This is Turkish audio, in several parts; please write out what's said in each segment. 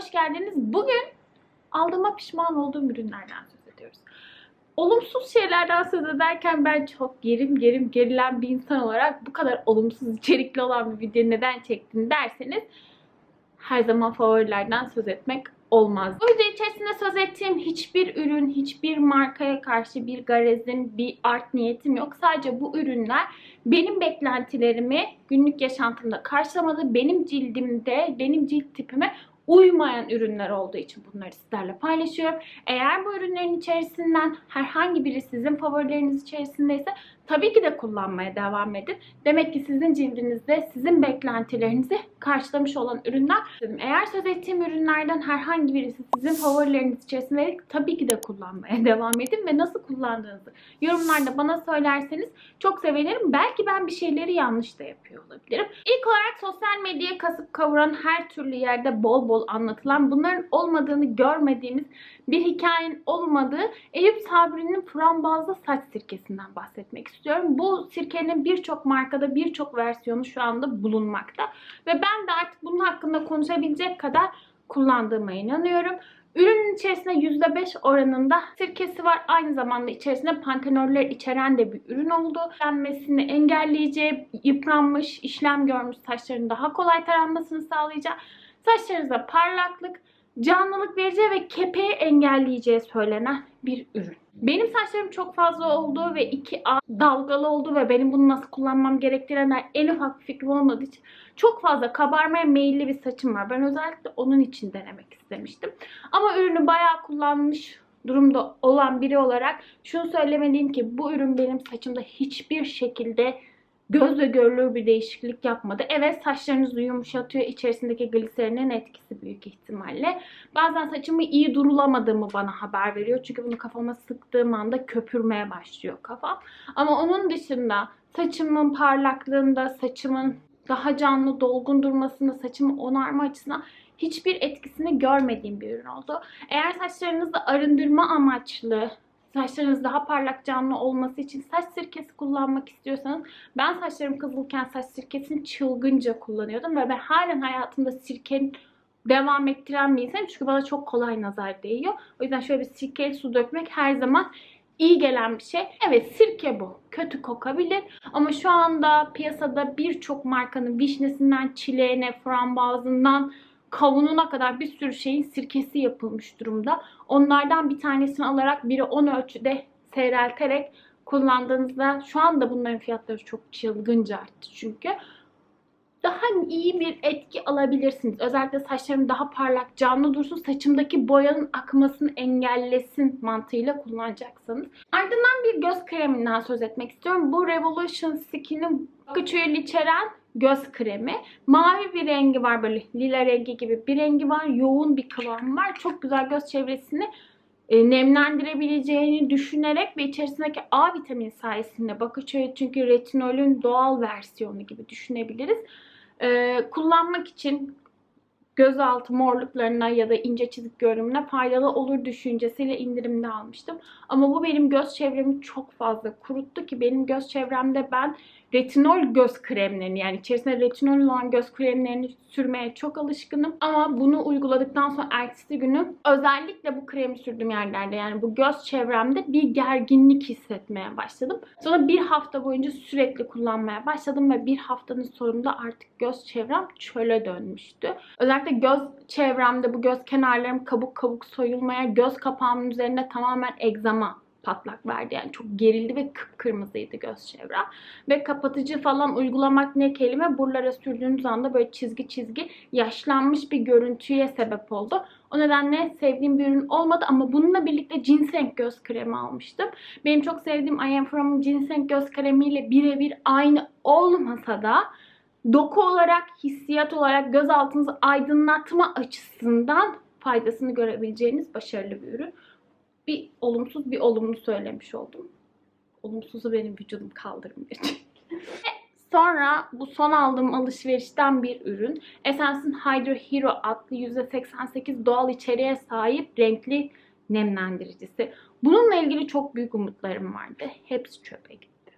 hoş geldiniz. Bugün aldığıma pişman olduğum ürünlerden söz ediyoruz. Olumsuz şeylerden söz ederken ben çok gerim gerim gerilen bir insan olarak bu kadar olumsuz içerikli olan bir video neden çektin derseniz her zaman favorilerden söz etmek olmaz. Bu video içerisinde söz ettiğim hiçbir ürün, hiçbir markaya karşı bir garezim, bir art niyetim yok. Sadece bu ürünler benim beklentilerimi günlük yaşantımda karşılamadı. Benim cildimde, benim cilt tipime uymayan ürünler olduğu için bunları sizlerle paylaşıyorum. Eğer bu ürünlerin içerisinden herhangi biri sizin favorileriniz içerisindeyse tabii ki de kullanmaya devam edin. Demek ki sizin cildinizde sizin beklentilerinizi karşılamış olan ürünler. Eğer söz ettiğim ürünlerden herhangi birisi sizin favorileriniz içerisinde tabii ki de kullanmaya devam edin ve nasıl kullandığınızı yorumlarda bana söylerseniz çok sevinirim. Belki ben bir şeyleri yanlış da yapıyor olabilirim. İlk olarak sosyal medyaya kasıp kavuran her türlü yerde bol bol anlatılan bunların olmadığını görmediğimiz bir hikayenin olmadığı Eyüp Sabri'nin frambazlı saç sirkesinden bahsetmek istiyorum. Bu sirkenin birçok markada birçok versiyonu şu anda bulunmakta. Ve ben de artık bunun hakkında konuşabilecek kadar kullandığıma inanıyorum. Ürünün içerisinde %5 oranında sirkesi var. Aynı zamanda içerisinde pantenoller içeren de bir ürün oldu. Yenmesini engelleyeceği, yıpranmış, işlem görmüş saçların daha kolay taranmasını sağlayacak. Saçlarınıza parlaklık, canlılık vereceği ve kepeği engelleyeceği söylenen bir ürün. Benim saçlarım çok fazla olduğu ve 2A dalgalı oldu ve benim bunu nasıl kullanmam gerektiğine en ufak bir fikrim olmadığı için çok fazla kabarmaya meyilli bir saçım var. Ben özellikle onun için denemek istemiştim. Ama ürünü bayağı kullanmış durumda olan biri olarak şunu söylemeliyim ki bu ürün benim saçımda hiçbir şekilde gözle görülür bir değişiklik yapmadı. Evet saçlarınızı yumuşatıyor. İçerisindeki gliserinin etkisi büyük ihtimalle. Bazen saçımı iyi durulamadığımı bana haber veriyor. Çünkü bunu kafama sıktığım anda köpürmeye başlıyor kafam. Ama onun dışında saçımın parlaklığında, saçımın daha canlı, dolgun durmasında, saçımı onarma açısından hiçbir etkisini görmediğim bir ürün oldu. Eğer saçlarınızı arındırma amaçlı saçlarınız daha parlak canlı olması için saç sirkesi kullanmak istiyorsanız ben saçlarım kızılken saç sirkesini çılgınca kullanıyordum ve ben halen hayatımda sirkenin devam ettiren bir insanım çünkü bana çok kolay nazar değiyor. O yüzden şöyle bir sirkeli su dökmek her zaman iyi gelen bir şey. Evet sirke bu. Kötü kokabilir ama şu anda piyasada birçok markanın vişnesinden çileğine, frambazından kavununa kadar bir sürü şeyin sirkesi yapılmış durumda. Onlardan bir tanesini alarak biri 10 ölçüde seyrelterek kullandığınızda şu anda bunların fiyatları çok çılgınca arttı çünkü. Daha iyi bir etki alabilirsiniz. Özellikle saçlarım daha parlak, canlı dursun, saçımdaki boyanın akmasını engellesin mantığıyla kullanacaksanız. Ardından bir göz kreminden söz etmek istiyorum. Bu Revolution Skin'in bakıçöyül içeren göz kremi. Mavi bir rengi var böyle lila rengi gibi bir rengi var. Yoğun bir kıvam var. Çok güzel göz çevresini e, nemlendirebileceğini düşünerek ve içerisindeki A vitamini sayesinde bakıçöy çünkü retinolün doğal versiyonu gibi düşünebiliriz. E, kullanmak için gözaltı morluklarına ya da ince çizik görünümüne faydalı olur düşüncesiyle indirimde almıştım. Ama bu benim göz çevremi çok fazla kuruttu ki benim göz çevremde ben retinol göz kremlerini yani içerisinde retinol olan göz kremlerini sürmeye çok alışkınım. Ama bunu uyguladıktan sonra ertesi günü özellikle bu kremi sürdüğüm yerlerde yani bu göz çevremde bir gerginlik hissetmeye başladım. Sonra bir hafta boyunca sürekli kullanmaya başladım ve bir haftanın sonunda artık göz çevrem çöle dönmüştü. Özellikle göz çevremde bu göz kenarlarım kabuk kabuk soyulmaya, göz kapağımın üzerine tamamen egzama patlak verdi. Yani çok gerildi ve kıpkırmızıydı göz çevrem. Ve kapatıcı falan uygulamak ne kelime buralara sürdüğünüz anda böyle çizgi çizgi yaşlanmış bir görüntüye sebep oldu. O nedenle sevdiğim bir ürün olmadı ama bununla birlikte ginseng göz kremi almıştım. Benim çok sevdiğim I Am From'un ginseng göz kremiyle birebir aynı olmasa da doku olarak, hissiyat olarak göz altınızı aydınlatma açısından faydasını görebileceğiniz başarılı bir ürün bir olumsuz bir olumlu söylemiş oldum. Olumsuzu benim vücudum kaldırmıyor Sonra bu son aldığım alışverişten bir ürün. Essence'ın Hydro Hero adlı %88 doğal içeriğe sahip renkli nemlendiricisi. Bununla ilgili çok büyük umutlarım vardı. Hepsi çöpe gitti.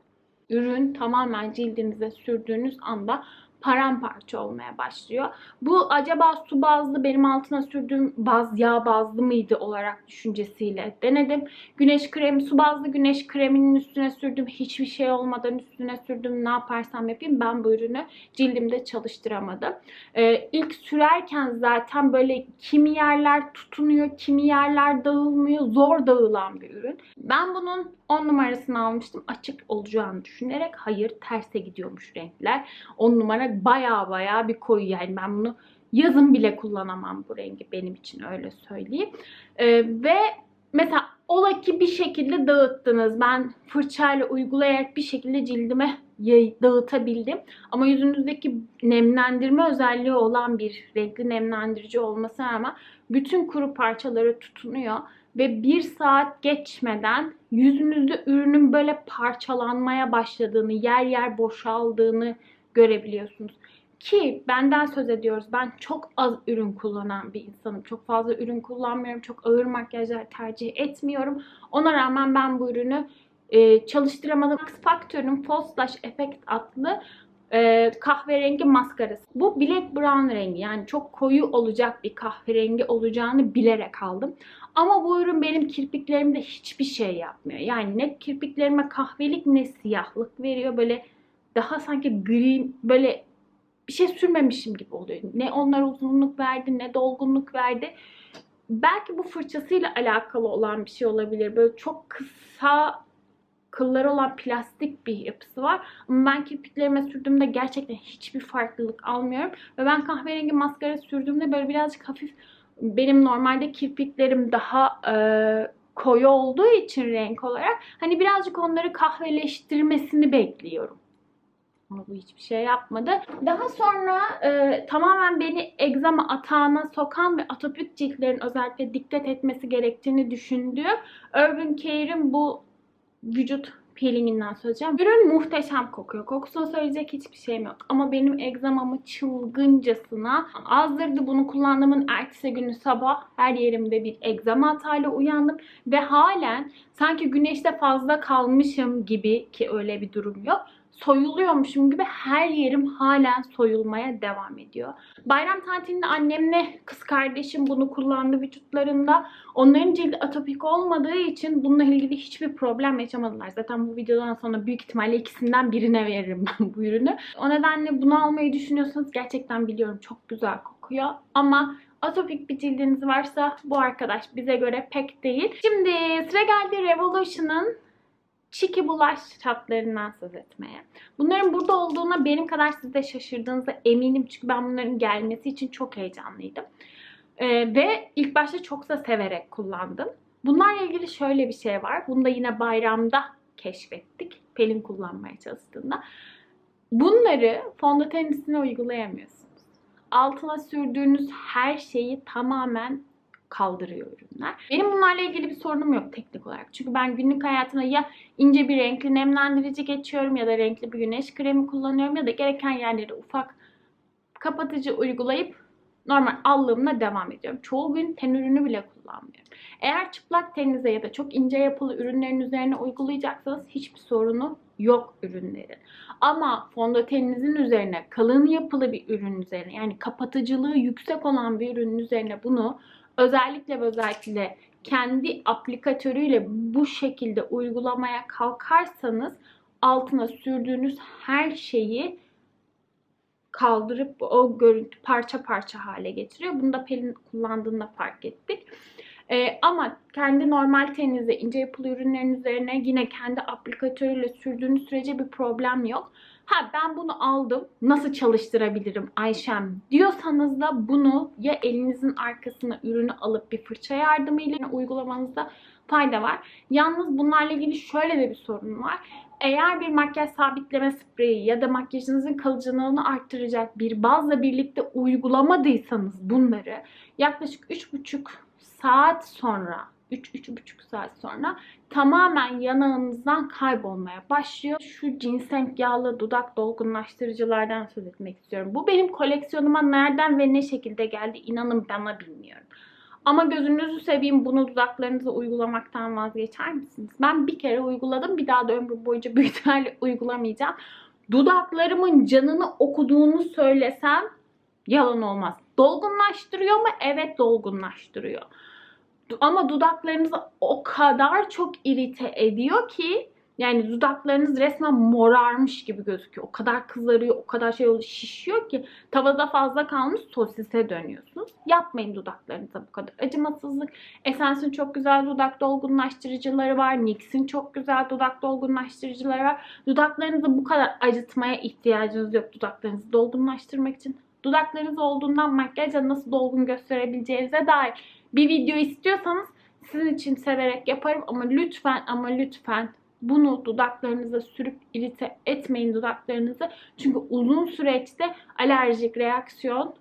Ürün tamamen cildinize sürdüğünüz anda paramparça olmaya başlıyor. Bu acaba su bazlı benim altına sürdüğüm baz yağ bazlı mıydı olarak düşüncesiyle denedim. Güneş kremi su bazlı güneş kreminin üstüne sürdüm. Hiçbir şey olmadan üstüne sürdüm. Ne yaparsam yapayım ben bu ürünü cildimde çalıştıramadım. Ee, ilk sürerken zaten böyle kimi yerler tutunuyor, kimi yerler dağılmıyor. Zor dağılan bir ürün. Ben bunun 10 numarasını almıştım. Açık olacağını düşünerek hayır terse gidiyormuş renkler. 10 numara baya baya bir koyu yani ben bunu yazın bile kullanamam bu rengi benim için öyle söyleyeyim. Ee, ve mesela ola ki bir şekilde dağıttınız. Ben fırçayla uygulayarak bir şekilde cildime dağıtabildim. Ama yüzünüzdeki nemlendirme özelliği olan bir renkli nemlendirici olmasına rağmen bütün kuru parçaları tutunuyor ve bir saat geçmeden yüzünüzde ürünün böyle parçalanmaya başladığını, yer yer boşaldığını görebiliyorsunuz. Ki benden söz ediyoruz. Ben çok az ürün kullanan bir insanım. Çok fazla ürün kullanmıyorum. Çok ağır makyajlar tercih etmiyorum. Ona rağmen ben bu ürünü e, çalıştıramadım. Max Factor'ın False Lash Effect adlı e, kahverengi maskarası. Bu Black Brown rengi yani çok koyu olacak bir kahverengi olacağını bilerek aldım. Ama bu ürün benim kirpiklerimde hiçbir şey yapmıyor. Yani ne kirpiklerime kahvelik ne siyahlık veriyor. Böyle daha sanki gri böyle bir şey sürmemişim gibi oluyor. Ne onlar uzunluk verdi ne dolgunluk verdi. Belki bu fırçasıyla alakalı olan bir şey olabilir. Böyle çok kısa kılları olan plastik bir yapısı var. Ama ben kirpiklerime sürdüğümde gerçekten hiçbir farklılık almıyorum. Ve ben kahverengi maskara sürdüğümde böyle birazcık hafif benim normalde kirpiklerim daha e, koyu olduğu için renk olarak hani birazcık onları kahveleştirmesini bekliyorum. Ama bu hiçbir şey yapmadı. Daha sonra e, tamamen beni egzama atağına sokan ve atopik ciltlerin özellikle dikkat etmesi gerektiğini düşündüğüm Urban Care'in bu vücut peelinginden söyleyeceğim. Ürün muhteşem kokuyor. Kokusuna söyleyecek hiçbir şeyim yok. Ama benim egzamamı çılgıncasına azdırdı. Bunu kullandığımın ertesi günü sabah her yerimde bir egzama hatayla uyandım. Ve halen sanki güneşte fazla kalmışım gibi ki öyle bir durum yok soyuluyormuşum gibi her yerim halen soyulmaya devam ediyor. Bayram tatilinde annemle kız kardeşim bunu kullandı vücutlarında. Onların cildi atopik olmadığı için bununla ilgili hiçbir problem yaşamadılar. Zaten bu videodan sonra büyük ihtimalle ikisinden birine veririm ben bu ürünü. O nedenle bunu almayı düşünüyorsanız gerçekten biliyorum çok güzel kokuyor. Ama atopik bir cildiniz varsa bu arkadaş bize göre pek değil. Şimdi sıra geldi Revolution'ın çiki bulaş çatlarından söz etmeye. Bunların burada olduğuna benim kadar siz de şaşırdığınıza eminim. Çünkü ben bunların gelmesi için çok heyecanlıydım. Ee, ve ilk başta çok da severek kullandım. Bunlarla ilgili şöyle bir şey var. Bunu da yine bayramda keşfettik. Pelin kullanmaya çalıştığında. Bunları fondöten üstüne uygulayamıyorsunuz. Altına sürdüğünüz her şeyi tamamen kaldırıyor ürünler. Benim bunlarla ilgili bir sorunum yok teknik olarak. Çünkü ben günlük hayatına ya ince bir renkli nemlendirici geçiyorum ya da renkli bir güneş kremi kullanıyorum ya da gereken yerlere ufak kapatıcı uygulayıp normal allığımla devam ediyorum. Çoğu gün ten ürünü bile kullanmıyorum. Eğer çıplak teninize ya da çok ince yapılı ürünlerin üzerine uygulayacaksanız hiçbir sorunu yok ürünlerin. Ama fondöteninizin üzerine kalın yapılı bir ürün üzerine yani kapatıcılığı yüksek olan bir ürünün üzerine bunu özellikle özellikle kendi aplikatörüyle bu şekilde uygulamaya kalkarsanız altına sürdüğünüz her şeyi kaldırıp o görüntü parça parça hale getiriyor. Bunu da Pelin kullandığında fark ettik. Ee, ama kendi normal teninize ince yapılı ürünlerin üzerine yine kendi aplikatörüyle sürdüğünüz sürece bir problem yok. Ha ben bunu aldım nasıl çalıştırabilirim Ayşem diyorsanız da bunu ya elinizin arkasına ürünü alıp bir fırça yardımıyla uygulamanızda fayda var. Yalnız bunlarla ilgili şöyle de bir sorun var. Eğer bir makyaj sabitleme spreyi ya da makyajınızın kalıcılığını arttıracak bir bazla birlikte uygulamadıysanız bunları yaklaşık 3,5 saat sonra 3-3,5 saat sonra tamamen yanağınızdan kaybolmaya başlıyor. Şu ginseng yağlı dudak dolgunlaştırıcılardan söz etmek istiyorum. Bu benim koleksiyonuma nereden ve ne şekilde geldi inanın bana bilmiyorum. Ama gözünüzü seveyim bunu dudaklarınıza uygulamaktan vazgeçer misiniz? Ben bir kere uyguladım. Bir daha da ömrüm boyunca büyük uygulamayacağım. dudaklarımın canını okuduğunu söylesem yalan olmaz. Dolgunlaştırıyor mu? Evet dolgunlaştırıyor. Ama dudaklarınızı o kadar çok irite ediyor ki yani dudaklarınız resmen morarmış gibi gözüküyor. O kadar kızarıyor, o kadar şey oluyor, şişiyor ki tavada fazla kalmış sosise dönüyorsunuz. Yapmayın dudaklarınıza bu kadar acımasızlık. Essence'in çok güzel dudak dolgunlaştırıcıları var. NYX'in çok güzel dudak dolgunlaştırıcıları var. Dudaklarınızı bu kadar acıtmaya ihtiyacınız yok dudaklarınızı dolgunlaştırmak için. Dudaklarınız olduğundan makyajla nasıl dolgun gösterebileceğinize dair bir video istiyorsanız sizin için severek yaparım ama lütfen ama lütfen bunu dudaklarınıza sürüp irite etmeyin dudaklarınızı. Çünkü uzun süreçte alerjik reaksiyon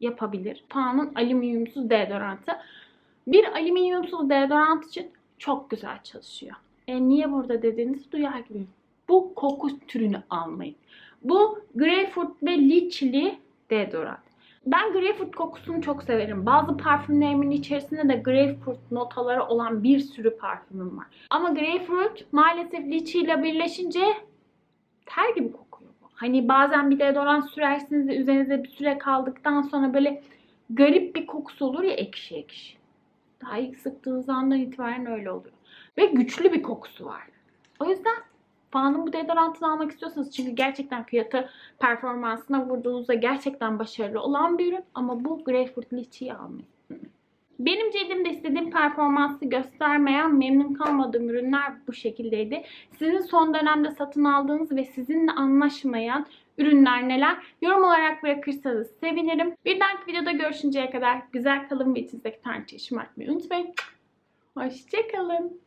yapabilir. Pa'nın alüminyumsuz deodorantı. Bir alüminyumsuz deodorant için çok güzel çalışıyor. E niye burada dediğinizi duyar gibiyim. Bu koku türünü almayın. Bu greyfurt ve liçili deodorant. Ben greyfurt kokusunu çok severim. Bazı parfümlerimin içerisinde de greyfurt notaları olan bir sürü parfümüm var. Ama greyfurt maalesef liçi ile birleşince ter gibi kokuyor. Hani bazen bir deodorant sürersiniz de üzerinize bir süre kaldıktan sonra böyle garip bir kokusu olur ya ekşi ekşi. Daha ilk sıktığınız andan itibaren öyle oluyor. Ve güçlü bir kokusu var. O yüzden Fan'ın bu deodorantını almak istiyorsanız çünkü gerçekten fiyatı performansına vurduğunuzda gerçekten başarılı olan bir ürün ama bu Greyfurt Lychee'yi almayın. Benim cildimde istediğim performansı göstermeyen, memnun kalmadığım ürünler bu şekildeydi. Sizin son dönemde satın aldığınız ve sizinle anlaşmayan ürünler neler? Yorum olarak bırakırsanız sevinirim. Bir dahaki videoda görüşünceye kadar güzel kalın ve içinizdeki tarçıyı şımartmayı unutmayın. Hoşçakalın.